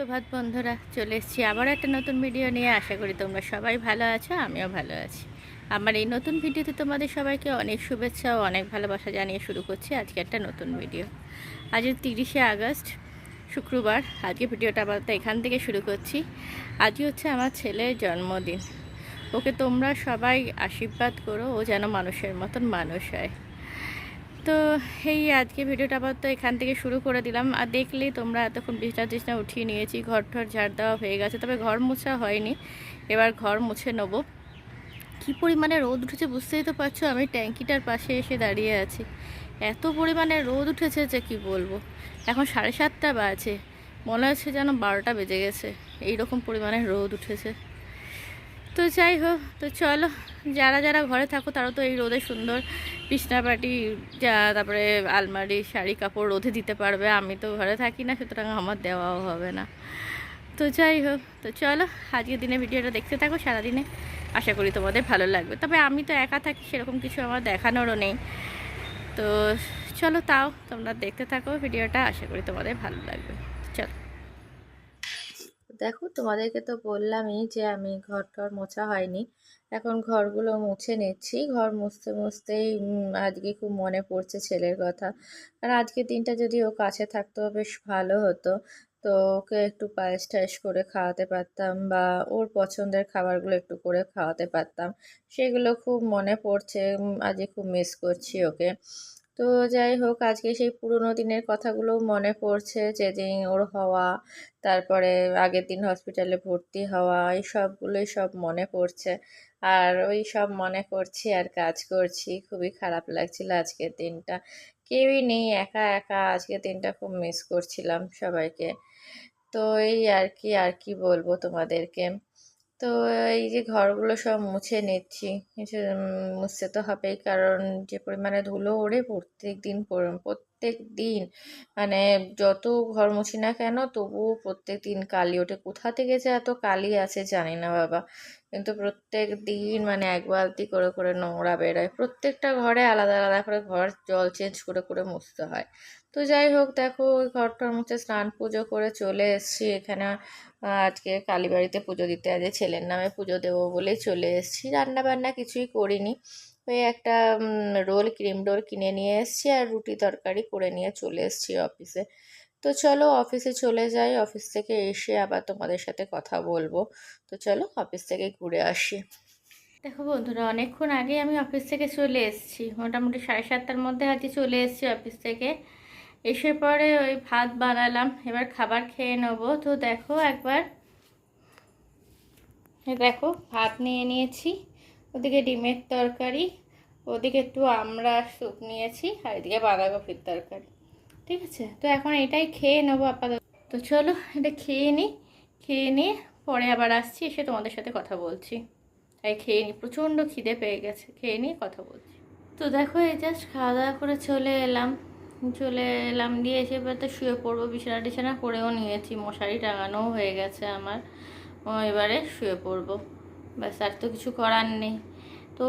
সুপ্রভাত বন্ধুরা, চলে এসেছি আবার একটা নতুন ভিডিও নিয়ে। আশা করি তোমরা সবাই ভালো আছো, আমিও ভালো আছি। আমার এই নতুন ভিডিওতে তোমাদের সবাইকে অনেক শুভেচ্ছা ও অনেক ভালোবাসা জানিয়ে শুরু করছি আজকে একটা নতুন ভিডিও আজ তিরিশে আগস্ট, শুক্রবার। আজকে ভিডিওটা আবার এখান থেকে শুরু করছি। আজই হচ্ছে আমার ছেলের জন্মদিন। ওকে তোমরা সবাই আশীর্বাদ করো, ও যেন মানুষের মতন মানুষ হয়। তো এই আজকে ভিডিওটা আবার তো এখান থেকে শুরু করে দিলাম। আর দেখলেই তোমরা এতক্ষণ বিছনা টিছনা উঠিয়ে নিয়েছি ঘর ঠর ঝাড় দেওয়া হয়ে গেছে, তবে ঘর মোছা হয়নি। এবার ঘর মুছে নেব। কী পরিমাণে রোদ উঠেছে বুঝতেই তো পারছ, আমি ট্যাঙ্কিটার পাশে এসে দাঁড়িয়ে আছি। এত পরিমাণে রোদ উঠেছে যে কি বলব? এখন সাড়ে সাতটা বাজে, মনে হচ্ছে যেন বারোটা বেজে গেছে। এই রকম পরিমাণে রোদ উঠেছে। তো যাই হোক, তো চলো, যারা যারা ঘরে থাকো তারা তো এই রোদে সুন্দর বিছনাপাটি যা তারপরে আলমারি, শাড়ি, কাপড় রোদে দিতে পারবে। আমি তো ঘরে থাকি না, সুতরাং আমার দেওয়াও হবে না। তো যাই হোক, তো চলো, আজকের দিনে ভিডিওটা দেখতে থাকো, সারাদিনে আশা করি তোমাদের ভালো লাগবে। তবে আমি তো একা থাকি, সেরকম কিছু আমার দেখানোরও নেই। তো চলো, তাও তোমরা দেখতে থাকো, ভিডিওটা আশা করি তোমাদের ভালো লাগবে। চলো। দেখো তোমাদেরকে তো বললামই যে আমি ঘর টর মোছা হয়নি। এখন ঘরগুলো মুছে নিচ্ছি। ঘর মুছতে মুছতেই আজকে খুব মনে পড়ছে ছেলের কথা। আর আজকের দিনটা যদি ও কাছে থাকতো বেশ ভালো হতো। তো ওকে একটু পায়েস টায়েস করে খাওয়াতে পারতাম বা ওর পছন্দের খাবারগুলো একটু করে খাওয়াতে পারতাম। সেগুলো খুব মনে পড়ছে। আজকে খুব মিস করছি ওকে। তো যাই হোক, আজকে সেই পুরনো দিনের কথাগুলো মনে পড়ছে, যেদিন ওর হওয়া, তারপরে আগের দিন হসপিটালে ভর্তি হওয়া, এই সবগুলোই সব মনে পড়ছে। আর ওই সব মনে করছি আর কাজ করছি, খুবই খারাপ লাগছিল আজকের দিনটা। কেউই নেই, একা একা আজকের দিনটা খুব মিস করছিলাম সবাইকে। তো এই আর কি আর কি বলব তোমাদেরকে? তো এই যে ঘরগুলো সব মুছে নিচ্ছি মুছতে তো হবেই, কারণ যে পরিমাণে ধুলো ওড়ে প্রত্যেক দিন প্রত্যেক দিন। মানে যত ঘর মুছি না কেন, তবুও প্রত্যেক দিন কালি ওঠে। কোথা থেকে যে এত কালি আছে জানি না বাবা। কিন্তু প্রত্যেক দিন মানে এক বালতি করে করে নোংরা বেরোয়। প্রত্যেকটা ঘরে আলাদা আলাদা করে ঘর জল চেঞ্জ করে করে মুছতে হয়। তো যাই হোক, দেখো ওই ঘরটার মধ্যে স্নান পুজো করে চলে এসেছি। এখানে আজকে কালীবাড়িতে পুজো দিতে আজকে ছেলের নামে পুজো দেবো বলেই চলে এসেছি। রান্নাবান্না কিছুই করিনি। ওই একটা রোল, ক্রিম রোল কিনে নিয়ে এসেছি আর রুটি তরকারি করে নিয়ে চলে এসেছি অফিসে। তো চলো অফিসে চলে যাই। অফিস থেকে এসে আবার তোমাদের সাথে কথা বলব। তো চলো অফিস থেকে ঘুরে আসি। দেখো বন্ধুরা, অনেকক্ষণ আগে আমি অফিস থেকে চলে এসেছি। মোটামুটি সাড়ে সাতটার মধ্যে আজকে চলে এসেছি অফিস থেকে। এসে পরে ওই ভাত বানালাম, এবার খাবার খেয়ে নেব। তো দেখো একবার দেখো ভাত নিয়ে নিয়েছি, ওদিকে ডিমের তরকারি, ওদিকে একটু আমরা স্যুপ নিয়েছি, আর এদিকে বাঁধাকপির তরকারি। ঠিক আছে? তো এখন এটাই খেয়ে নেব আপাতত। তো চলো, এটা খেয়ে নিই খেয়ে নিয়ে পরে আবার আসছি, এসে তোমাদের সাথে কথা বলছি। তাই খেয়ে নিই প্রচণ্ড খিদে পেয়ে গেছে, খেয়ে নিয়ে কথা বলছি। তো দেখো, এই জাস্ট খাওয়া দাওয়া করে চলে এলাম। চলে এলাম, দিয়ে এসে এবার তো শুয়ে পড়ব। বিছানা টিছানা করেও নিয়েছি, মশারি টাঙানোও হয়ে গেছে আমার। এবারে শুয়ে পড়ব। ব্যাস, আর তো কিছু করার নেই। তো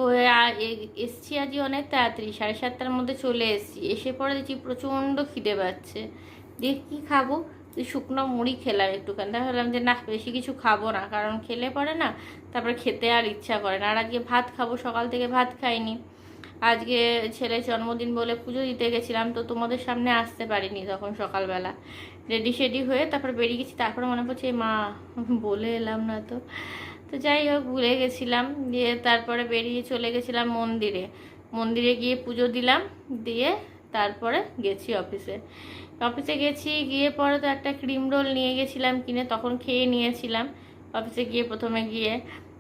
এসছি আজই অনেক তাড়াতাড়ি, সাড়ে সাতটার মধ্যে চলে এসেছি। এসে পরে দেখছি প্রচণ্ড খিদে পাচ্ছে। দিয়ে কী খাব? শুকনো মুড়ি খেলাম একটুখানি। তারপর ভাবলাম যে না বেশি কিছু খাব না। কারণ খেলে পরে না, তারপরে খেতে আর ইচ্ছা করে না। আর আজকে ভাত খাব, সকাল থেকে ভাত খাইনি। আজকে ছেলের জন্মদিন বলে পুজো দিতে গেছিলাম, তো তোমাদের সামনে আসতে পারিনি তখন সকালবেলা। রেডি শেডি হয়ে তারপর বেরিয়ে গেছি, তারপরে মনে পড়ছে "এ মা, বলে এলাম না তো। তো যাই হোক, ভুলে গেছিলাম, দিয়ে তারপরে বেরিয়ে চলে গেছিলাম মন্দিরে। মন্দিরে গিয়ে পুজো দিলাম, দিয়ে তারপরে গেছি অফিসে। অফিসে গেছি, গিয়ে পরে তো একটা ক্রিম রোল নিয়ে গেছিলাম কিনে, তখন খেয়ে নিয়েছিলাম। অফিসে গিয়ে প্রথমে গিয়ে,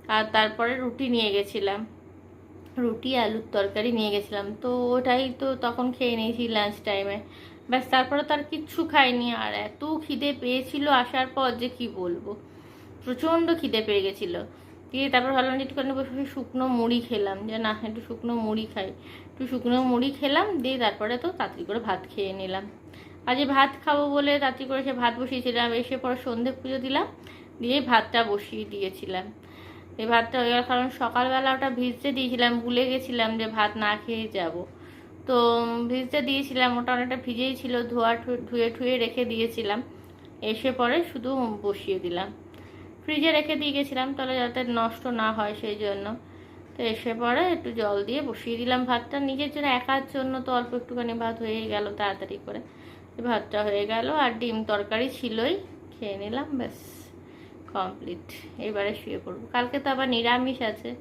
আর তারপরে রুটি নিয়ে গেছিলাম। রুটি, আলুর তরকারি নিয়ে গেছিলাম। তো ওটাই তো তখন খেয়ে নিয়েছি লাঞ্চ টাইমে ব্যাস, তারপরে তো আর কিচ্ছু খাইনি। আর এত খিদে পেয়েছিল আসার পর যে কি বলব? প্রচণ্ড খিদে পেয়ে গেছিল। দিয়ে তারপর ভাবলাম যে একটুখানি বসে বসে শুকনো মুড়ি খেলাম। যে না, একটু শুকনো মুড়ি খাই। একটু শুকনো মুড়ি খেলাম, দিয়ে তারপরে তো তাড়াতাড়ি করে ভাত খেয়ে নিলাম। আজকে ভাত খাব বলে তাড়াতাড়ি করে সে ভাত বসিয়েছিলাম, এসে পরে সন্ধে পুজো দিলাম, দিয়ে ভাতটা বসিয়ে দিয়েছিলাম। এই ভাতটা হয়ে গেল, কারণ সকালবেলা ওটা ভিজতে দিয়েছিলাম, ভুলে গেছিলাম যে ভাত না খেয়ে যাব। তো ভিজতে দিয়েছিলাম, ওটা অনেকটা ভিজেই ছিল, ধোয়া ধুয়ে ঠুয়ে রেখে দিয়েছিলাম। এসে পরে শুধু বসিয়ে দিলাম। ফ্রিজে রেখে দিয়ে গেছিলাম, তাহলে যাতে নষ্ট না হয় সেই জন্য। তো এসে পরে একটু জল দিয়ে বসিয়ে দিলাম ভাতটা। নিজের জন্য একার জন্য তো অল্প একটুখানি ভাত হয়ে গেল তাড়াতাড়ি করে। ভাতটা হয়ে গেল আর ডিম তরকারি ছিলই, খেয়ে নিলাম, ব্যাস। কমপ্লিট এবারে শুয়ে পড়ব। কালকে তো আবার নিরামিষ আছে।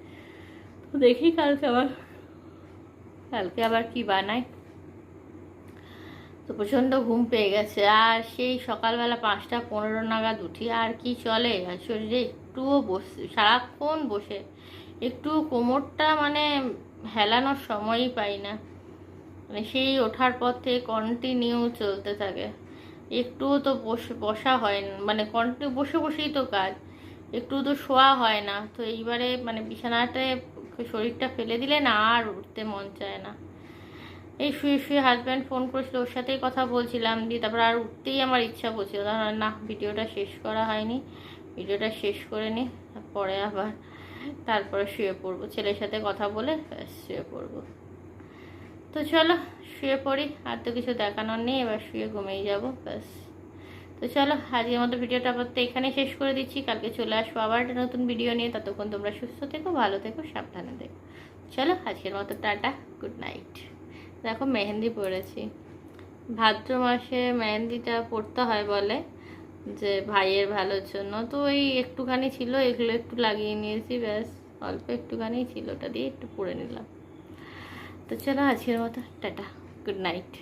তো দেখি কালকে আবার কালকে আবার কি বানাই। তো প্রচণ্ড ঘুম পেয়ে গেছে। আর সেই সকালবেলা পাঁচটা পনেরো নাগাদ উঠি। আর কি চলে? আর শরীরে একটুও বসে, সারাক্ষণ বসে। একটু কোমরটা মানে হেলানোর সময়ই পাই না। মানে সেই ওঠার পথে কন্টিনিউ চলতে থাকে। একটুও তো বসে, বসা হয় না। মানে কন্টিনিউ বসে বসেই তো কাজ। একটু তো শোয়া হয় না। তো এইবারে মানে বিছানাটায় শরীরটা ফেলে দিলে না আর উঠতে মন চায় না। এই শুয়ে শুয়ে হাজব্যান্ড ফোন করেছিল, ওর সাথেই কথা বলছিলাম দিয়ে তারপর আর উঠতেই আমার ইচ্ছা করছিল তখন না ভিডিওটা শেষ করা হয়নি। ভিডিওটা শেষ করে নি পরে আবার, তারপরে শুয়ে পড়ব। ছেলের সাথে কথা বলে শুয়ে পড়ব। তো চলো, শুয়ে পড়ি, আর তো কিছু দেখানোর নেই, এবার শুয়ে ঘুমিয়ে যাব, ব্যাস। তো চলো, আজকের মতো ভিডিওটা আপাতত এখানে শেষ করে দিচ্ছি, কালকে চলে আসব আবার একটা নতুন ভিডিও নিয়ে, ততক্ষণ তোমরা সুস্থ থেকো, ভালো থেকো, সাবধানে থেকো। চলো, আজকের মতো টাটা, গুড নাইট। দেখো, মেহেন্দি পড়েছি ভাদ্র মাসে মেহেন্দিটা পড়তে হয় বলে, যে ভাইয়ের ভালোর জন্য, তো ওই একটুখানি ছিল, এগুলো একটু লাগিয়ে নিয়েছি, ব্যাস, অল্প একটুখানি ছিল, ওটা দিয়ে একটু পরে নিলাম। তো চলো আজকের মতো টাটা গুড নাইট